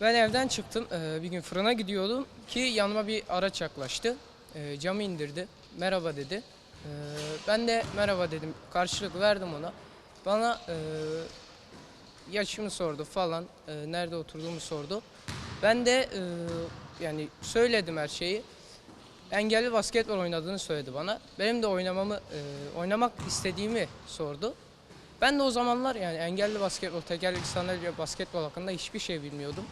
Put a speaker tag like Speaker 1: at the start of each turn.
Speaker 1: Ben evden çıktım. Ee, bir gün fırına gidiyordum ki yanıma bir araç yaklaştı. Ee, camı indirdi. Merhaba dedi. Ee, ben de merhaba dedim. Karşılık verdim ona. Bana e, yaşımı sordu falan. e, nerede oturduğumu sordu. Ben de e, yani söyledim her şeyi. Engelli basketbol oynadığını söyledi bana. Benim de oynamamı, e, oynamak istediğimi sordu. Ben de o zamanlar yani engelli basketbol, tekerlekli sandalye basketbol hakkında hiçbir şey bilmiyordum.